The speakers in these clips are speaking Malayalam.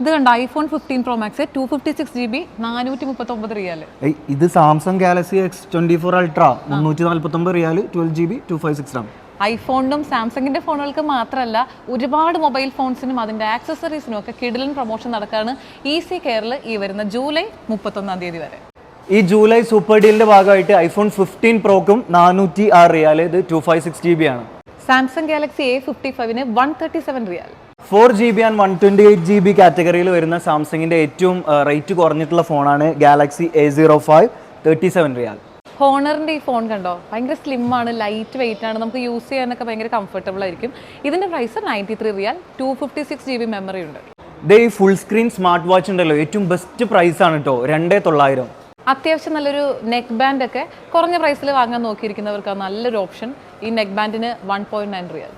ഇത് കണ്ട? IPhone fifteen pro max two fifty six G B നാനൂറ്റി മുപ്പത്തൊമ്പത് റിയാൽ ഏയ് ഇത് Samsung Galaxy X twenty four ultra മുന്നൂറ്റി നാല്പത്തൊമ്പത് റിയാൽ twelve G B two five six RAM. ഐഫോണിനും സാംസങ്ങിന്റെ ഫോണുകൾക്ക് മാത്രമല്ല ഒരുപാട് മൊബൈൽ ഫോൺസിനും അതിന്റെ ആക്സസറീസിനും ഒക്കെ കിഡിലൻ പ്രൊമോഷൻ നടക്കുകയാണ് ഈസി കെയറിൽ ഈ വരുന്ന ജൂലൈ മുപ്പത്തൊന്നാം തീയതി വരെ. ഈ ജൂലൈ സൂപ്പർ ഡീലിന്റെ ഭാഗമായിട്ട് ഐഫോൺ ഫിഫ്റ്റീൻ പ്രോക്കും നാനൂറ്റി ആറ് റിയാൽ ഇത് two five six G B ആണ്. സാംസങ് ഗാലക്സി എ ഫിഫ്റ്റി ഫൈവിന് one thirty seven riyal four G B and one twenty eight G B കാറ്റഗറിയിൽ വരുന്ന സാംസങ്ങിന്റെ ഏറ്റവും റേറ്റ് കുറഞ്ഞിട്ടുള്ള ഫോണാണ് Galaxy A zero five thirty seven റിയാൽ ഹോണറിന്റെ ഈ ഫോൺ കണ്ടോ? ഭയങ്കര സ്ലിം ആണ് ലൈറ്റ് വെയിറ്റ് ആണ് നമുക്ക് യൂസ് ചെയ്യാനൊക്കെ ഭയങ്കര കംഫർട്ടബിൾ ആയിരിക്കും. ഇതിന്റെ പ്രൈസ് നയന്റി ത്രീ റിയാൽ two fifty six G B memory ഉണ്ട്. ദേ ഈ ഫുൾ സ്ക്രീൻ സ്മാർട്ട് വാച്ച് ഉണ്ടല്ലോ ഏറ്റവും ബെസ്റ്റ് പ്രൈസ് ആണ് കേട്ടോ രണ്ടേ തൊള്ളായിരം. അത്യാവശ്യം നല്ലൊരു നെക്ക് ബാൻഡ് ഒക്കെ കുറഞ്ഞ പ്രൈസിൽ വാങ്ങാൻ നോക്കിയിരിക്കുന്നവർക്ക് നല്ലൊരു ഓപ്ഷൻ ഈ നെക്ക് ബാൻഡിന് വൺ പോയിന്റ് നയൻ റിയാൽ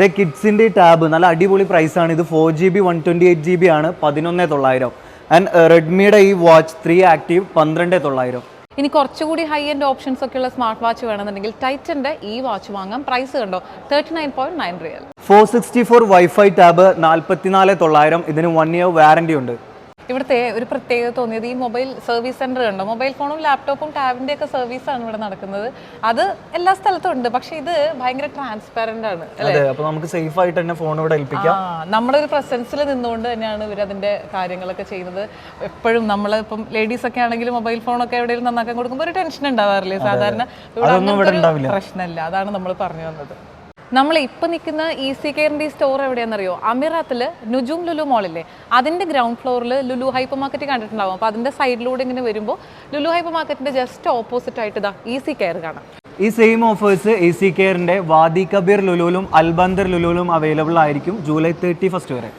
ദേ കിഡ്സിന്റെ ടാബ് നല്ല അടിപൊളി പ്രൈസ് ആണ്. ഇത് four G B one twenty eight G B ആണ്. പതിനൊന്നേ തൊള്ളായിരം. ആൻഡ് റെഡ്മിയുടെ ഈ വാച്ച് ത്രീ ആക്റ്റീവ് പന്ത്രണ്ടേ തൊള്ളായിരം. ഇനി കുറച്ചുകൂടി ഹൈ എൻഡ് ഓപ്ഷൻസ് ഒക്കെ ഉള്ള സ്മാർട്ട് വാച്ച് വേണമെന്നുണ്ടെങ്കിൽ ടൈറ്റന്റെ ഈ വാച്ച് വാങ്ങാം. പ്രൈസ് കണ്ടോ? Thirty nine point nine real four sixty four wifi tab നാൽപ്പത്തിനാല് തൊള്ളായിരം. ഇതിന് വൺ ഇയർ വാറണ്ടി ഉണ്ട്. ഇവിടുത്തെ ഒരു പ്രത്യേകത തോന്നിയത് ഈ മൊബൈൽ സർവീസ് സെന്റർ ഉണ്ടോ മൊബൈൽ ഫോണും ലാപ്ടോപ്പും ടാബിന്റെ ഒക്കെ സർവീസാണ് ഇവിടെ നടക്കുന്നത്. അത് എല്ലാ സ്ഥലത്തും ഉണ്ട്. പക്ഷെ ഇത് ഭയങ്കര ട്രാൻസ്പാരന്റ് ആണ് അതെ അപ്പോൾ നമുക്ക് സേഫ് ആയിട്ട് തന്നെ ഫോൺ ഇവിടെ ഏൽപ്പിക്കാം. നമ്മുടെ ഒരു പ്രസൻസിൽ നിന്നുകൊണ്ട് തന്നെയാണ് ഇവർ അതിന്റെ കാര്യങ്ങളൊക്കെ ചെയ്യുന്നത്. എപ്പോഴും നമ്മൾ ഇപ്പം ലേഡീസ് ഒക്കെ ആണെങ്കിൽ മൊബൈൽ ഫോണൊക്കെ എവിടെയെങ്കിലും നന്നാക്കാൻ കൊടുക്കുമ്പോൾ ഒരു ടെൻഷൻ ഉണ്ടാവാറില്ലേ? സാധാരണ ഇവിടെ. പ്രശ്നമില്ല. അതാണ് നമ്മൾ പറഞ്ഞു വന്നത്. നമ്മൾ ഇപ്പൊ നിൽക്കുന്ന ഇ സി കെയറിന്റെ സ്റ്റോർ എവിടെയാണെന്നറിയോ? അമിറാത്തിൽ നുജും ലുലു മോളില്ലേ അതിന്റെ ഗ്രൗണ്ട് ഫ്ലോറിൽ ലുലു ഹൈപ്പർ മാർക്കറ്റ് കണ്ടിട്ടുണ്ടാവും. അപ്പോൾ അതിന്റെ സൈഡിലൂടെ ഇങ്ങനെ വരുമ്പോൾ ലുലു ഹൈപ്പർ മാർക്കറ്റിന്റെ ജസ്റ്റ് ഓപ്പോസിറ്റ് ആയിട്ട് ഇതാ ഇ സി കെയർ കാണാം. ഈ സെയിം ഓഫേഴ്സ് എ സി കെയറിന്റെ വാദി കബീർ ലുലുലും അൽബന്ദർ ലുലുലും അവൈലബിൾ ആയിരിക്കും ജൂലൈ തേർട്ടി ഫസ്റ്റ് വരെ.